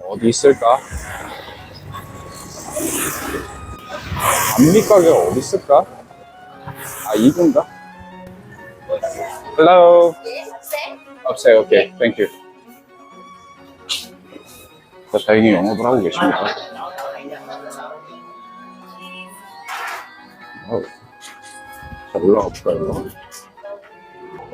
어디 있을까? 안미 가게가 어디 있을까? 아, 이건가? Hello. upstairs. Okay. Thank you. 자, 다행히 영업을 하고 계십니다. 자, 올라가 볼까요?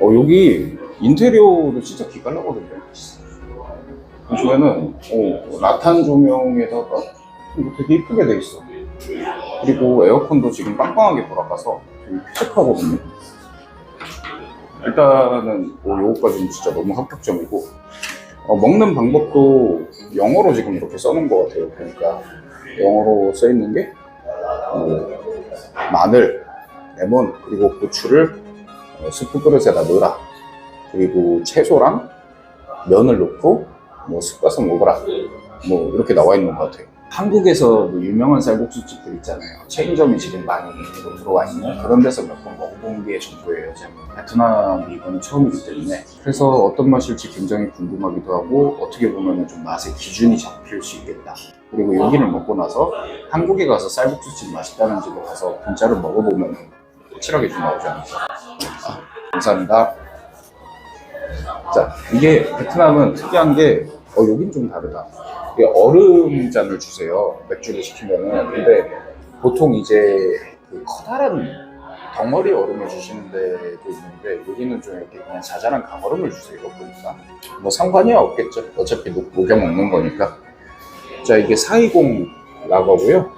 어, 여기 인테리어도 진짜 기깔나거든요. 보시면은, 어, 라탄 조명에다가 뭐 되게 이쁘게 돼 있어. 그리고 에어컨도 지금 빵빵하게 돌아가서 되게 쾌적하거든요. 일단은 뭐 요거까지는 진짜 너무 합격점이고 어, 먹는 방법도 영어로 지금 이렇게 써놓은 것 같아요. 그러니까 영어로 써 있는 게 어, 마늘, 레몬 그리고 고추를 어, 스프 그릇에다 넣어라. 그리고 채소랑 면을 넣고 뭐 습가서 먹어라. 뭐 이렇게 나와 있는 것 같아요. 한국에서 뭐 유명한 쌀국수집들 있잖아요. 체인점이 지금 많이 또 들어와 있는 그런 데서 몇 번 먹어본 게 전부예요. 저는 베트남 이거는 처음이기 때문에 그래서 어떤 맛일지 굉장히 궁금하기도 하고 어떻게 보면 좀 맛의 기준이 잡힐 수 있겠다. 그리고 여기를 먹고 나서 한국에 가서 쌀국수집 맛있다는 집에 가서 분짜를 먹어보면 확실하게 좀 나오지 않을까. 아, 감사합니다. 자, 이게 베트남은 특이한 게, 어, 여긴 좀 다르다. 이게 얼음 잔을 주세요. 맥주를 시키면은. 근데 보통 이제 그 커다란 덩어리 얼음을 주시는 데도 있는데, 여기는 좀 이렇게 그냥 자잘한 강얼음을 주세요. 보니까. 뭐 상관이 없겠죠. 어차피 녹, 녹여 먹는 거니까. 자, 이게 420 라거고요.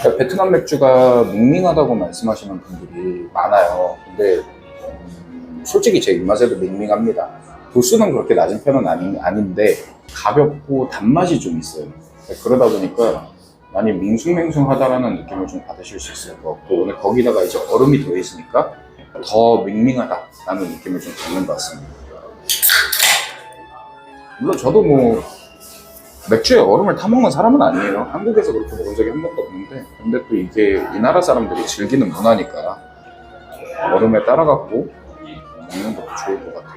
그러니까 베트남 맥주가 밍밍하다고 말씀하시는 분들이 많아요. 근데 음, 솔직히 제 입맛에도 밍밍합니다. 도수는 그렇게 낮은 편은 아니, 아닌데 가볍고 단맛이 좀 있어요. 그러다 보니까 많이 밍숭맹숭하다라는 느낌을 좀 받으실 수 있을 것 같고 오늘 거기다가 이제 얼음이 들어 있으니까 더 밍밍하다라는 느낌을 좀 받는 것 같습니다. 물론 저도 뭐 맥주에 얼음을 타먹는 사람은 아니에요. 한국에서 그렇게 먹은 적이 한 번도 없는데 근데 또 이게 이 나라 사람들이 즐기는 문화니까 얼음에 따라갖고 먹는 것도 좋을 것 같아요.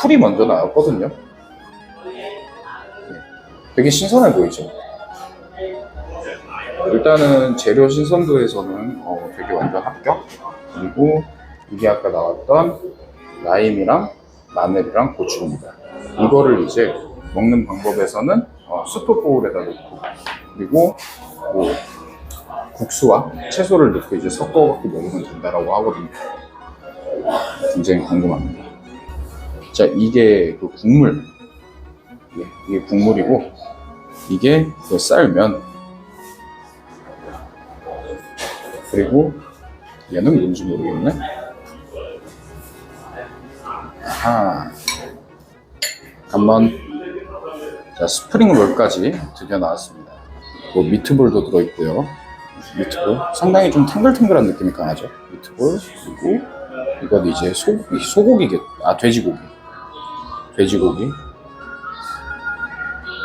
풀이 먼저 나왔거든요. 네. 되게 신선해 보이죠? 일단은 재료 신선도에서는 어, 되게 완전 합격. 그리고 이게 아까 나왔던 라임이랑 마늘이랑 고추입니다. 이거를 이제 먹는 방법에서는 어, 수프 보울에다 넣고 그리고 뭐 국수와 채소를 넣고 이제 섞어갖고 먹으면 된다라고 하거든요. 굉장히 궁금합니다. 자, 이게 그 국물. 예, 이게 국물이고, 이게 그 쌀면. 그리고 얘는 뭔지 모르겠네. 아하. 한번 자 스프링 롤까지 드디어 나왔습니다. 뭐 미트볼도 들어있고요. 미트볼 상당히 좀 탱글탱글한 느낌이 강하죠. 미트볼 그리고 이건 이제 소고기 소고기겠 아 돼지고기 돼지고기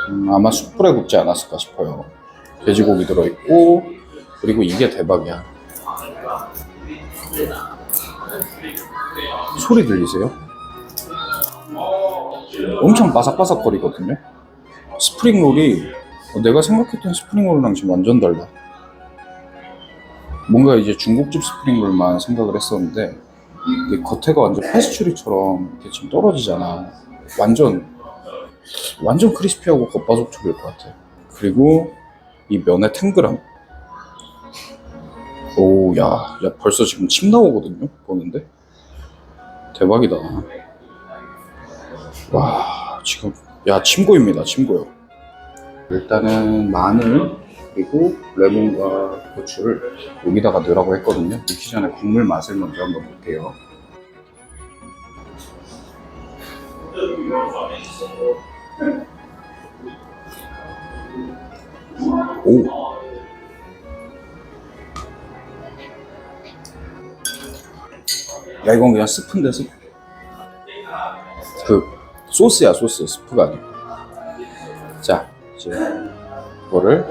음, 아마 숯불에 굽지 않았을까 싶어요. 돼지고기 들어있고 그리고 이게 대박이야. 소리 들리세요? 엄청 바삭바삭 거리거든요. 스프링롤이 내가 생각했던 스프링롤이랑 지금 완전 달라. 뭔가 이제 중국집 스프링롤만 생각을 했었는데 겉에가 완전 페스츄리처럼 이렇게 지금 떨어지잖아. 완전 완전 크리스피하고 겉바속촉일 것 같아. 그리고 이 면의 탱글함. 오, 야, 야 벌써 지금 침 나오거든요. 보는데 대박이다. 와, 지금 야 침고입니다. 침고요. 일단은 마늘 그리고 레몬과 고추를 여기다가 넣으라고 했거든요. 넣기 전에 국물 맛을 먼저 한번 볼게요. 오. 야 이건 그냥 스프인데 스프. 그 소스야 소스 스프가 아니고. 자 이제 이거를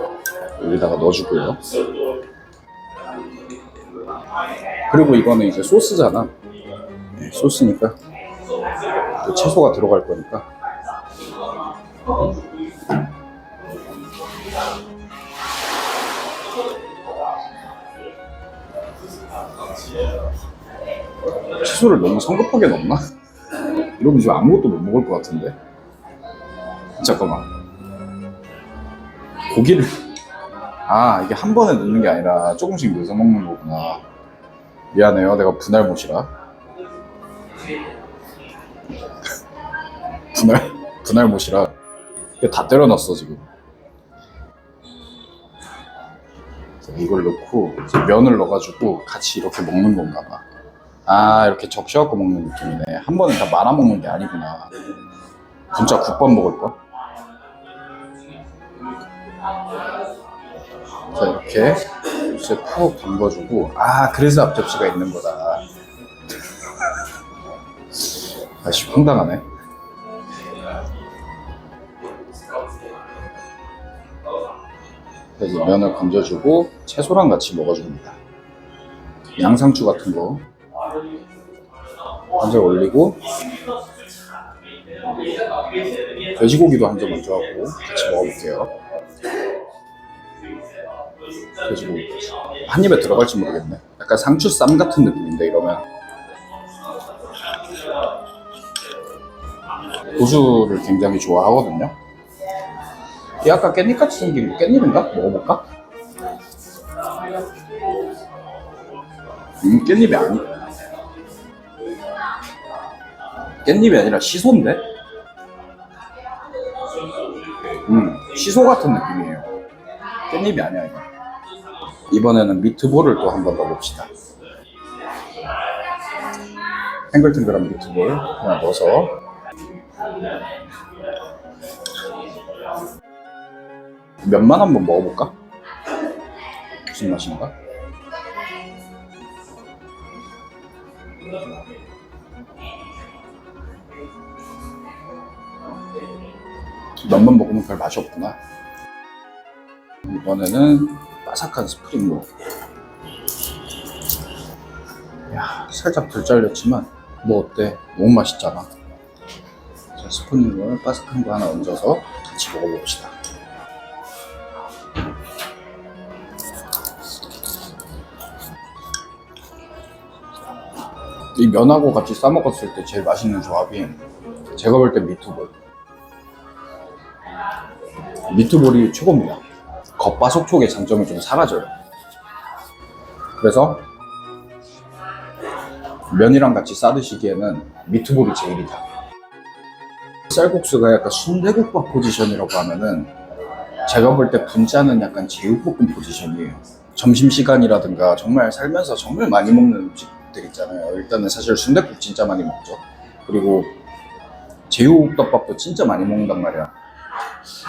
여기다가 넣어주고요. 그리고 이거는 이제 소스잖아. 네, 소스니까 또 채소가 들어갈 거니까 채소를 너무 성급하게 넣나? 이러면 지금 아무것도 못 먹을 것 같은데. 잠깐만. 고기를 아 이게 한 번에 넣는 게 아니라 조금씩 넣어서 먹는 거구나. 미안해요, 내가 분할 못이라. 분할 분할 못이라. 다 때려 넣었어 지금. 자, 이걸 넣고 면을 넣어가지고 같이 이렇게 먹는 건가 봐. 아 이렇게 적셔갖고 먹는 느낌이네. 한 번에 다 말아 먹는 게 아니구나. 진짜 국밥 먹을 거. 자 이렇게 이제 푹 담궈주고 아 그래서 앞접시가 있는 거다. 아씨 황당하네. 자, 이제 면을 건져주고 채소랑 같이 먹어줍니다. 양상추 같은 거 먼저 올리고 돼지고기도 한 점 먼저 하고 같이 먹어볼게요. 돼지고기 한 입에 들어갈지 모르겠네. 약간 상추 쌈 같은 느낌인데 이러면 고수를 굉장히 좋아하거든요. 이 아까 깻잎같이 생긴 거 깻잎인가? 먹어볼까? 음 깻잎이 아니 깻잎이 아니라 시소인데? 음 시소 같은 느낌이에요 깻잎이 아니야 이거 이번에는 미트볼을 또 한번 넣어봅시다 탱글탱글한 미트볼 하나 넣어서 면만 한번 먹어볼까? 무슨 맛인가? 면만 먹으면 별 맛이 없구나. 이번에는 바삭한 스프링롤. 야, 살짝 덜 잘렸지만 뭐 어때? 너무 맛있잖아. 자, 스프링롤 바삭한 거 하나 얹어서 같이 먹어봅시다. 이 면하고 같이 싸 먹었을 때 제일 맛있는 조합이 제가 볼 때 미트볼. 미트볼이 최고입니다. 겉바속촉의 장점이 좀 사라져요. 그래서 면이랑 같이 싸 드시기에는 미트볼이 제일이다. 쌀국수가 약간 순대국밥 포지션이라고 하면은 제가 볼 때 분짜는 약간 제육볶음 포지션이에요. 점심시간이라든가 정말 살면서 정말 많이 먹는 음식들 있잖아요. 일단은 사실 순대국 진짜 많이 먹죠. 그리고 제육덮밥도 진짜 많이 먹는단 말이야.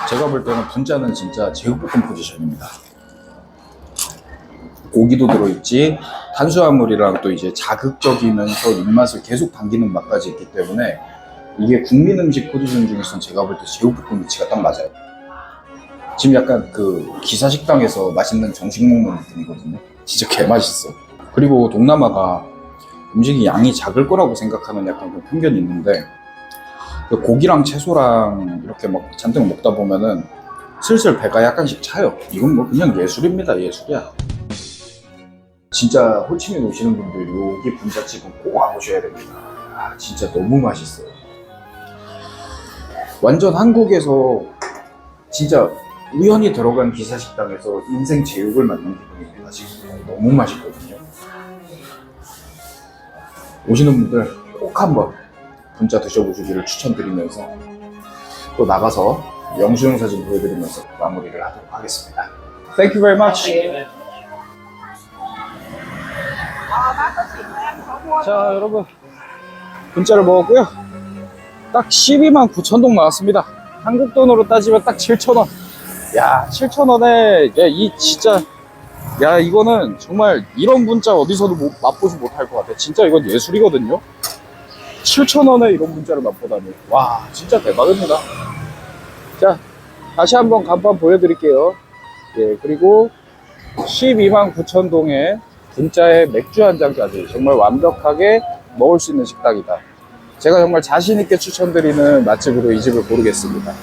제가 볼 때는 분짜는 진짜 제육볶음 포지션입니다. 고기도 들어있지, 탄수화물이랑 또 이제 자극적이면서 입맛을 계속 당기는 맛까지 있기 때문에 이게 국민 음식 포지션 중에서는 제가 볼 때 제육볶음 위치가 딱 맞아요. 지금 약간 그 기사 식당에서 맛있는 정식 먹는 느낌이거든요. 진짜 개 맛있어. 그리고 동남아가 음식이 양이 작을 거라고 생각하는 약간 그런 편견이 있는데 그 고기랑 채소랑 이렇게 막 잔뜩 먹다 보면은 슬슬 배가 약간씩 차요. 이건 뭐 그냥 예술입니다. 예술이야. 진짜 호치민 오시는 분들 여기 분자집은 꼭 와보셔야 됩니다. 아, 진짜 너무 맛있어요. 완전 한국에서 진짜 우연히 들어간 기사식당에서 인생 제육을 만난 기분입니다. 지금 너무 맛있거든요. 오시는 분들 꼭 한번 분짜 드셔보시기를 추천드리면서 또 나가서 영수증 사진 보여드리면서 마무리를 하도록 하겠습니다. Thank you very much. 자 여러분 분짜를 먹었고요. 딱 12만 9천 동 나왔습니다. 한국 돈으로 따지면 딱 7천 원. 야 7천 원에 이 진짜 야 이거는 정말 이런 분짜 어디서도 못- 맛보지 못할 것 같아. 진짜 이건 예술이거든요. 7,000원에 이런 문자를 맛보다니. 와, 진짜 대박입니다. 자, 다시 한번 간판 보여드릴게요. 예, 그리고 12만 9천 동에 분짜에 맥주 한 잔까지 정말 완벽하게 먹을 수 있는 식당이다. 제가 정말 자신있게 추천드리는 맛집으로 이 집을 고르겠습니다.